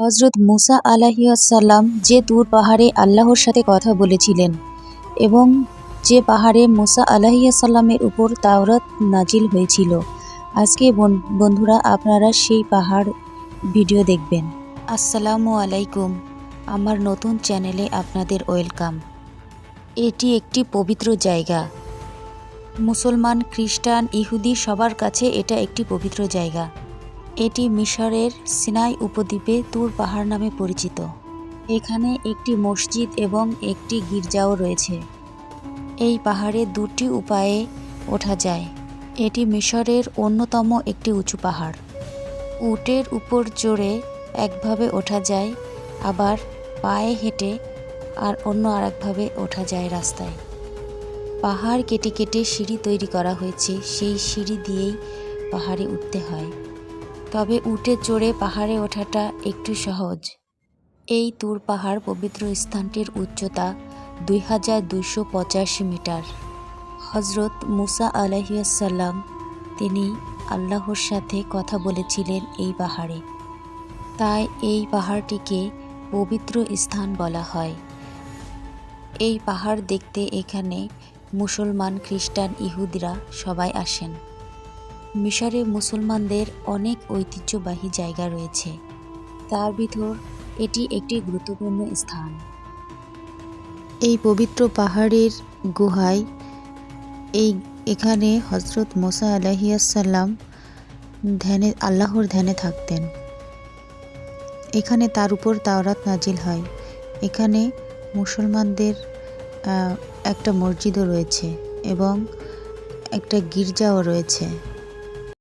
হজরত মুসা আলাহিসাল্লাম যে দূর পাহাড়ে আল্লাহর সাথে কথা বলেছিলেন এবং যে পাহাড়ে মুসা আলাহিসাল্লামের উপর তাওরাত নাজিল হয়েছিল। আজকে বন- বন্ধুরা আপনারা সেই পাহাড় ভিডিও দেখবেন। আসসালামু আলাইকুম। আমার নতুন চ্যানেলে আপনাদের ওয়েলকাম। এটি একটি পবিত্র জায়গা। মুসলমান, খ্রিস্টান, ইহুদি সবার কাছে এটা একটি পবিত্র জায়গা। এটি মিশরের সিনাই উপদ্বীপে তুর পাহাড় নামে পরিচিত। এখানে একটি মসজিদ এবং একটি গির্জাও রয়েছে। এই পাহাড়ে দুটি উপায়ে ওঠা যায়। এটি মিশরের অন্যতম একটি উঁচু পাহাড়। উটের উপর চড়ে একভাবে ওঠা যায়, আবার পায়ে হেঁটে আর অন্য আরেকভাবে ওঠা যায় রাস্তায়। পাহাড় কেটে কেটে সিঁড়ি তৈরি করা হয়েছে, সেই সিঁড়ি দিয়েই পাহাড়ে উঠতে হয়। তবে উটে চড়ে পাহাড়ে ওঠাটা একটু সহজ। এই তুর পাহাড় পবিত্র স্থানটির উচ্চতা দুই হাজার দুইশো পঁচাশি মিটার। হজরত মুসা আলহিয়াসাল্লাম তিনি আল্লাহর সাথে কথা বলেছিলেন এই পাহাড়ে। তাই এই পাহাড়টিকে পবিত্র স্থান বলা হয়। এই পাহাড় দেখতে এখানে মুসলমান, খ্রিস্টান, ইহুদিরা সবাই আসেন। মিশরে মুসলমানদের অনেক ঐতিহ্যবাহী জায়গা রয়েছে। তার ভিতর এটি একটি গুরুত্বপূর্ণ স্থান। এই পবিত্র পাহাড়ের গুহায় এই এখানে হজরত মোসা আলাহিয়াসাল্লাম ধ্যানে, আল্লাহর ধ্যানে থাকতেন। এখানে তার উপর তাওরাত নাজিল হয়। এখানে মুসলমানদের একটা মসজিদও রয়েছে এবং একটা গির্জাও রয়েছে।